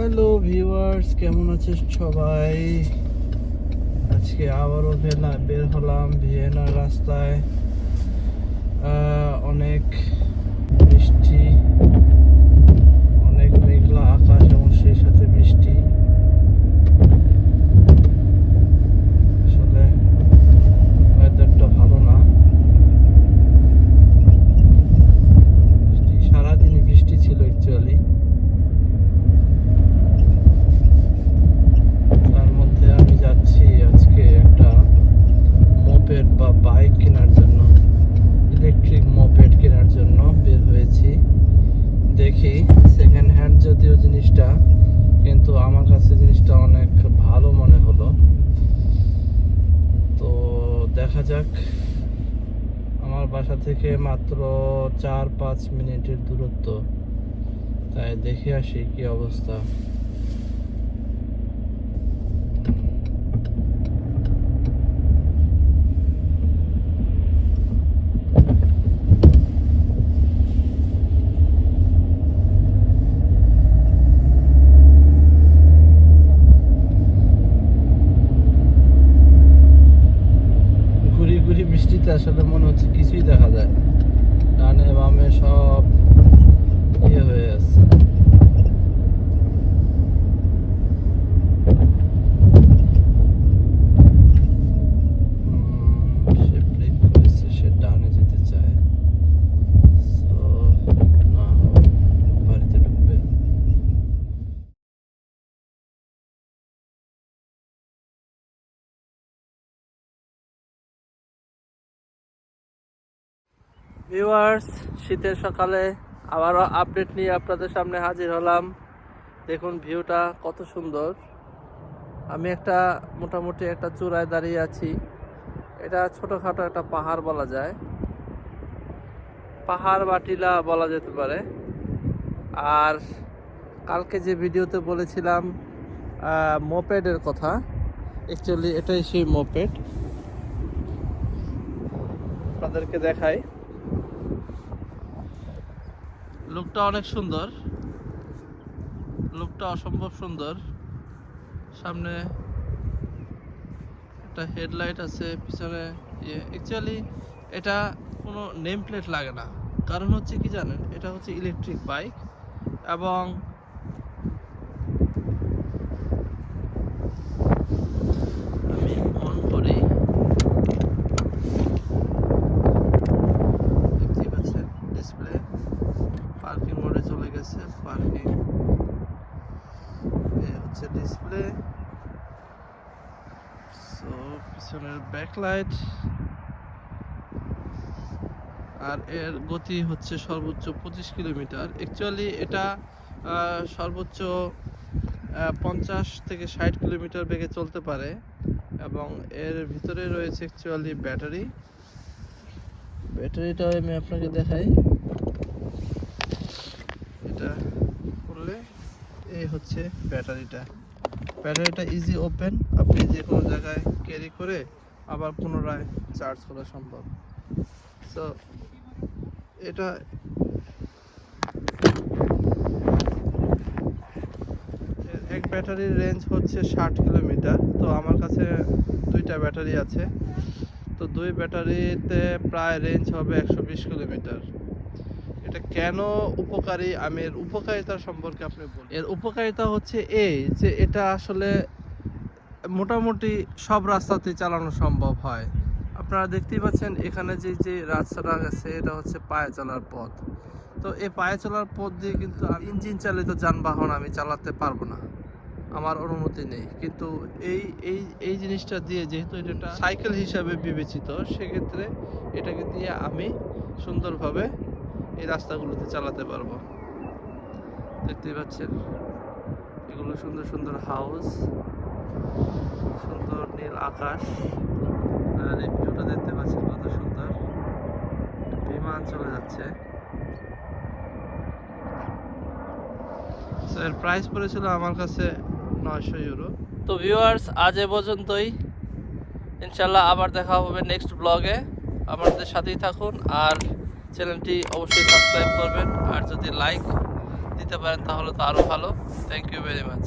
Hello viewers কেমন আছে সবাই? আজকে আবারও বেলা বের হলাম ভিয়েনার রাস্তায়। অনেক বৃষ্টি অনেক মেঘলা আকাশ এবং সেই সাথে বৃষ্টি আসলে ওয়েদারটা ভালো না বৃষ্টি সারাদিনই বৃষ্টি ছিল অ্যাকচুয়ালি তার মধ্যে আমি যাচ্ছি আজকে একটা মোপেড বা বাইক কেনার জন্য ইলেকট্রিক মোপেড কেনার জন্য বের হয়েছি দেখি সেকেন্ড হ্যান্ড যদিও জিনিসটা কিন্তু আমার কাছে জিনিসটা অনেক ভালো মনে হলো তো দেখা যাক। আমার বাসা থেকে মাত্র চার পাঁচ মিনিটের দূরত্ব। তাই দেখে আসি কি অবস্থা। ঘুরি বৃষ্টিতে আসলে মনে হচ্ছে কিছুই দেখা যায় ডানে বামে সব ইয়ে হয়ে আছে উম, সে ব্রেক করেছে সে ডানে যেতে চায় So, না বাড়িতে ঢুকবে ভিউয়ার্স শীতের সকালে আবারও আপডেট নিয়ে আপনাদের সামনে হাজির হলাম। দেখুন ভিউটা কত সুন্দর। আমি একটা মোটামুটি একটা চূড়ায় দাঁড়িয়ে আছি। এটা ছোটোখাটো একটা পাহাড় বলা যায়। পাহাড় বা টিলা বলা যেতে পারে। আর কালকে যে ভিডিওতে বলেছিলাম মোপেডের কথা অ্যাকচুয়ালি এটাই সেই মোপেড আপনাদেরকে দেখাই। লুকটা অনেক সুন্দর। লুকটা অসম্ভব সুন্দর। সামনে একটা হেডলাইট আছে, পিছনে ইয়ে। অ্যাকচুয়ালি এটা কোনো নেম প্লেট লাগে না। কারণ হচ্ছে কি জানেন, এটা হচ্ছে ইলেকট্রিক বাইক এবং আমি অন করি দেখতেই পাচ্ছেন ডিসপ্লে পার্কিং মোডে চলে গেছে পার্কিং এ হচ্ছে ডিসপ্লে সো পিছনের ব্যাকলাইট আর এর গতি হচ্ছে সর্বোচ্চ পঁচিশ কিলোমিটার। অ্যাকচুয়ালি এটা সর্বোচ্চ পঞ্চাশ থেকে ষাট কিলোমিটার বেগে চলতে পারে এবং এর ভিতরে রয়েছে অ্যাকচুয়ালি ব্যাটারি ব্যাটারিটা আমি আপনাকে দেখাই। এটা করলে এই হচ্ছে ব্যাটারিটা ব্যাটারিটা ইজি ওপেন আপনি যে কোনো ক্যারি করে আবার পুনরায় চার্জ করা সম্ভব। সো এটা এক ব্যাটারির রেঞ্জ হচ্ছে ষাট কিলোমিটার। তো আমার কাছে দুইটা ব্যাটারি আছে। তো দুই ব্যাটারিতে প্রায় রেঞ্জ হবে একশো বিশ কিলোমিটার। এটা কেন উপকারী? আমি এর উপকারিতা সম্পর্কে আপনি বলুন। এর উপকারিতা হচ্ছে এই যে এটা আসলে মোটামুটি সব রাস্তাতেই চালানো সম্ভব হয়। আপনারা দেখতেই পাচ্ছেন এখানে যে যে রাস্তাটা আছে, এটা হচ্ছে পায়ে চলার পথ। তো এই পায়ে চলার পথ দিয়ে কিন্তু ইঞ্জিন চালিত যানবাহন আমি চালাতে পারব না। আমার অনুমতি নেই। কিন্তু এই এই এই জিনিসটা দিয়ে যেহেতু এটা সাইকেল হিসাবে বিবেচিত, সেক্ষেত্রে এটাকে দিয়ে আমি সুন্দরভাবে এই রাস্তাগুলোতে চালাতে পারব। দেখতেই পাচ্ছেন, এগুলো সুন্দর সুন্দর হাউস সুন্দর নীল আকাশ। আর এই ভিউটা দেখতে পাচ্ছেন কত সুন্দর। বিমান চলে যাচ্ছে। এর প্রাইস পড়েছিল আমার কাছে নয়শো ইউরো তো ভিউয়ার্স আজ এ পর্যন্তই। ইনশাল্লাহ আবার দেখা হবে নেক্সট ব্লগে আমাদের সাথেই থাকুন আর চ্যানেলটি অবশ্যই সাবস্ক্রাইব করবেন। আর যদি লাইক দিতে পারেন তাহলে তো আরও ভালো। Thank you very much